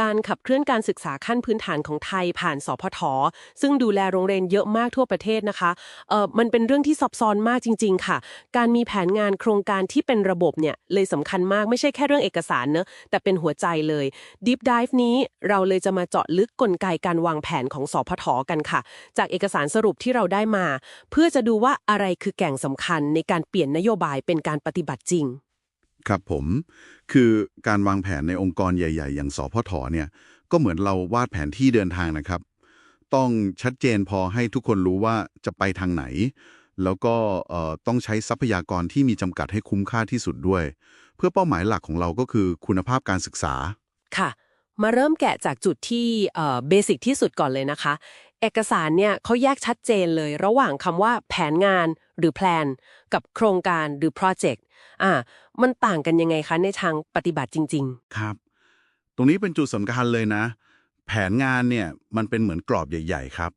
การขับเคลื่อนการศึกษาขั้นพื้นฐานของไทยผ่านสพทซึ่งดูแลโรงเรียนเยอะมากทั่วประเทศนะคะเอ่อมันเป็นเรื่องที่ซับซ้อนมากจริง ๆ ค่ะ การมีแผนงานโครงการที่เป็นระบบเนี่ยเลยสำคัญมากไม่ใช่แค่เรื่องเอกสารเนอะแต่เป็นหัวใจเลย Deep Dive นี้เราเลยจะมาเจาะลึกกลไกการวางแผนของสพทกันค่ะ จากเอกสารสรุปที่เราได้มา เพื่อจะดูว่าอะไรคือแก่งสำคัญในการเปลี่ยนนโยบายเป็นการปฏิบัติจริง ครับผม คือการวางแผนในองค์กรใหญ่ ๆ อย่างสพทเนี่ย ก็เหมือนเราวาดแผนที่เดินทางนะครับ ต้องชัดเจนพอให้ทุกคนรู้ว่าจะไปทางไหน แล้วก็เอ่อต้องใช้ทรัพยากรที่มีจำกัดให้คุ้มค่าที่สุดด้วย เพื่อเป้าหมายหลักของเราก็คือคุณภาพการศึกษา ค่ะ มาเริ่มแกะจากจุดที่เบสิกที่สุดก่อนเลยนะคะ เอกสารเนี่ยเขาแยกชัดเจนเลยระหว่างคำว่าแผนงานหรือ plan กับโครงการหรือ project อ่ามันต่างกันยังไงคะในทางปฏิบัติจริง ๆ ครับ ตรงนี้เป็นจุดสำคัญเลยนะ แผนงานเนี่ยมันเป็นเหมือนกรอบใหญ่ ๆ ครับ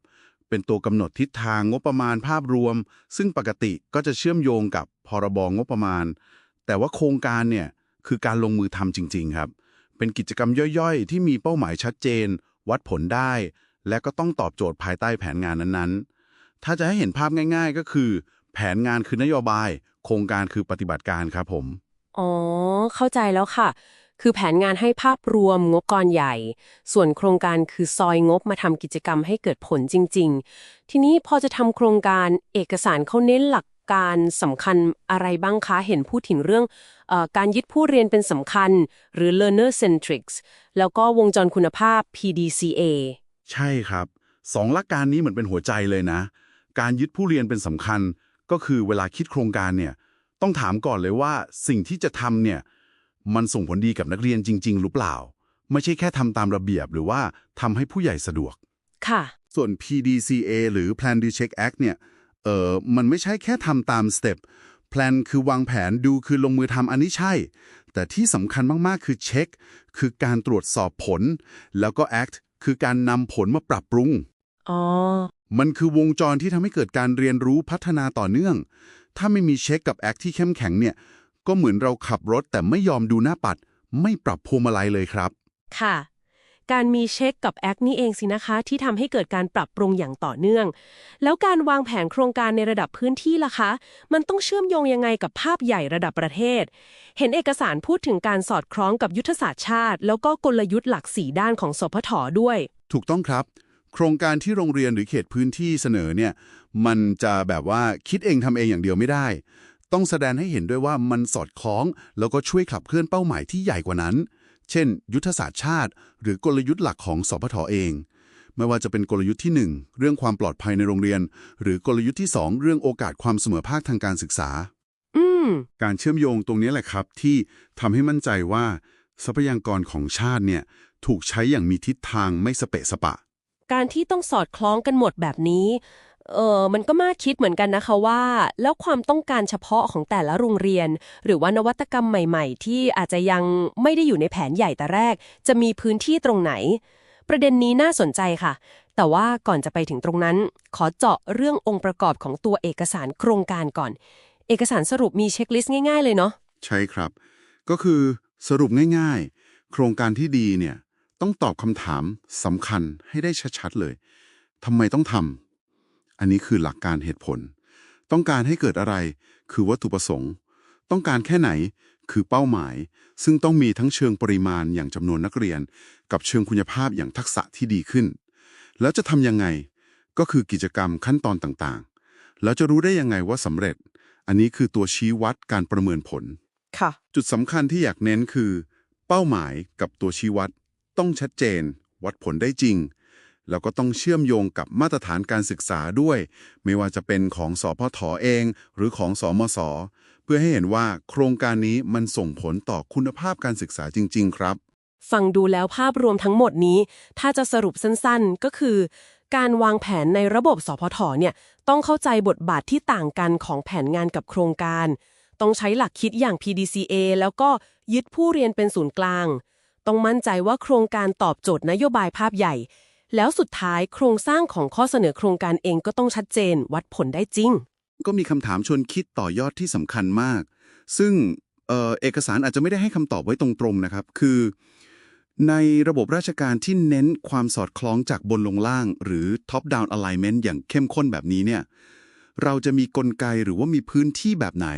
เป็นตัวกำหนดทิศทางงบประมาณภาพรวม ซึ่งปกติก็จะเชื่อมโยงกับพรบงบประมาณ แต่ว่าโครงการเนี่ยคือการลงมือทำจริง ๆ ครับ เป็นกิจกรรมย่อยๆ ที่มีเป้าหมายชัดเจน วัดผลได้ และก็ต้องตอบโจทย์ภายใต้แผนงานนั้นๆ ถ้าจะให้เห็นภาพง่าย ๆ ก็คือ แผนงานคือนโยบาย โครงการคือปฏิบัติการครับผม อ๋อ เข้าใจแล้วค่ะ คือแผนงานให้ภาพรวมงบก้อนใหญ่ ส่วนโครงการคือซอยงบมาทำกิจกรรมให้เกิดผลจริง ๆ ทีนี้พอจะทำโครงการเอกสารเขาเน้นหลักการสำคัญอะไรบ้างคะ เห็นพูดถึงเรื่องออการยึดผู้เรียนเป็นสำคัญ หรือ learner centrics แล้วก็วงจรคุณภาพ PDCA ใช่ครับสองหลักการนี้เหมือนเป็นหัวใจเลยนะ การยึดผู้เรียนเป็นสำคัญ ก็คือเวลาคิดโครงการเนี่ย ต้องถามก่อนเลยว่าสิ่งที่จะทำเนี่ย มันส่งผลดีกับนักเรียนจริง ๆ หรือเปล่า ไม่ใช่แค่ทำตามระเบียบหรือว่าทำให้ผู้ใหญ่สะดวก ค่ะ ส่วน PDCA หรือ Plan Do Check Act เนี่ย เออมันไม่ใช่แค่ทำตามสเต็ป Plan คือวางแผน ดูคือลงมือทำอันนี้ใช่ แต่ที่สำคัญมากๆคือเช็ค คือการตรวจสอบผล แล้วก็ Act คือการนำผลมาปรับปรุง อ๋อ มันคือวงจรที่ทำให้เกิดการเรียนรู้พัฒนาต่อเนื่อง ถ้าไม่มีเช็คกับแอคที่เข้มแข็งเนี่ย ก็เหมือนเราขับรถแต่ไม่ยอมดูหน้าปัด ไม่ปรับพวงมาลัยเลยครับ ค่ะ การมีเช็คกับแอคนี่เองสินะคะที่ทำให้เกิดการปรับปรุงอย่างต่อเนื่อง แล้วการวางแผนโครงการในระดับพื้นที่ล่ะคะ มันต้องเชื่อมโยงยังไงกับภาพใหญ่ระดับประเทศ เห็นเอกสารพูดถึงการสอดคล้องกับยุทธศาสตร์ชาติ แล้วก็กลยุทธ์หลักสีด้านของสพทด้วย ถูกต้องครับ โครงการที่โรงเรียนหรือเขตพื้นที่เสนอเนี่ยมันจะแบบว่าคิดเองทำเองอย่างเดียวไม่ได้ ต้องแสดงให้เห็นด้วยว่ามันสอดคล้อง แล้วก็ช่วยขับเคลื่อนเป้าหมายที่ใหญ่กว่านั้น เช่น ยุทธศาสตร์ชาติ หรือกลยุทธ์หลักของสพทเอง ไม่ว่าจะเป็นกลยุทธ์ที่ 1 เรื่องความปลอดภัยในโรงเรียน หรือกลยุทธ์ที่ 2 เรื่องโอกาสความเสมอภาคทางการศึกษาอืมการเชื่อมโยงตรงนี้แหละครับ ที่ทำให้มั่นใจว่า ทรัพยากรของชาติเนี่ยถูกใช้อย่างมีทิศทางไม่สเปะสปะ การที่ต้องสอดคล้องกันหมดแบบนี้ เออมันก็มาคิดเหมือนกันนะคะว่า แล้วความต้องการเฉพาะของแต่ละโรงเรียน หรือว่านวัตกรรมใหม่ ๆ ที่อาจจะยังไม่ได้อยู่ในแผนใหญ่แต่แรก จะมีพื้นที่ตรงไหน ประเด็นนี้น่าสนใจค่ะ แต่ว่าก่อนจะไปถึงตรงนั้น ขอเจาะเรื่ององค์ประกอบของตัวเอกสารโครงการก่อน เอกสารสรุปมีเช็คลิสต์ง่ายๆ เลยเนาะใช่ครับ ก็คือสรุปง่ายๆ โครงการที่ดีเนี่ยต้องตอบคำถามสำคัญให้ได้ชัดๆเลยทำไมต้องทำ อันนี้คือหลักการเหตุผล ต้องการให้เกิดอะไร คือวัตถุประสงค์ ต้องการแค่ไหน คือเป้าหมาย ซึ่งต้องมีทั้งเชิงปริมาณอย่างจำนวนนักเรียน กับเชิงคุณภาพอย่างทักษะที่ดีขึ้น แล้วจะทำยังไง ก็คือกิจกรรมขั้นตอนต่างๆ แล้วจะรู้ได้ยังไงว่าสำเร็จ อันนี้คือตัวชี้วัดการประเมินผล ค่ะ จุดสำคัญที่อยากเน้นคือ เป้าหมายกับตัวชี้วัด ต้องชัดเจน วัดผลได้จริง แล้วก็ต้องเชื่อมโยงกับมาตรฐานการศึกษาด้วย ไม่ว่าจะเป็นของสพทเอง หรือของสอมศเพื่อให้เห็นว่าโครงการนี้มันส่งผลต่อคุณภาพการศึกษาจริง ๆ ครับ ฟังดูแล้วภาพรวมทั้งหมดนี้ ถ้าจะสรุปสั้นๆ ก็คือ การวางแผนในระบบสพทเนี่ยต้องเข้าใจบทบาทที่ต่างกันของแผนงานกับโครงการ ต้องใช้หลักคิดอย่าง PDCA แล้วก็ยึดผู้เรียนเป็นศูนย์กลาง ต้องมั่นใจว่าโครงการตอบโจทย์นโยบายภาพใหญ่ แล้วสุดท้ายโครงสร้างของข้อเสนอโครงการเองก็ต้องชัดเจนวัดผลได้จริง ก็มีคำถามชวนคิดต่อยอดที่สำคัญมาก ซึ่งเออเอกสารอาจจะไม่ได้ให้คำตอบไว้ตรงๆนะครับ คือ ในระบบราชการที่เน้นความสอดคล้องจากบนลงล่าง หรือ top down alignment อย่างเข้มข้นแบบนี้เนี่ยเราจะมีกลไกหรือว่ามีพื้นที่แบบไหน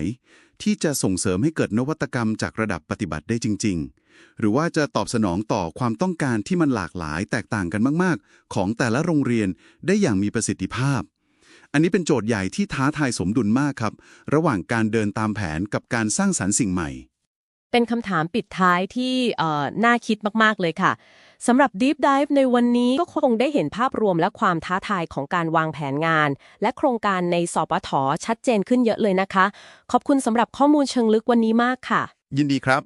ที่จะส่งเสริมให้เกิดนวัตกรรมจากระดับปฏิบัติได้จริง ๆ หรือว่าจะตอบสนองต่อความต้องการที่มันหลากหลายแตกต่างกันมาก ๆ ของแต่ละโรงเรียนได้อย่างมีประสิทธิภาพ อันนี้เป็นโจทย์ใหญ่ที่ท้าทายสมดุลมากครับ ระหว่างการเดินตามแผนกับการสร้างสรรค์สิ่งใหม่ เป็นคำถามปิดท้ายที่น่าคิดมากๆเลยค่ะสำหรับ Deep Dive ในวันนี้ก็คงได้เห็นภาพรวมและความท้าทายของการวางแผนงาน และโครงการในสปทชัดเจนขึ้นเยอะเลยนะคะ ขอบคุณสำหรับข้อมูลเชิงลึกวันนี้มากค่ะ ยินดีครับ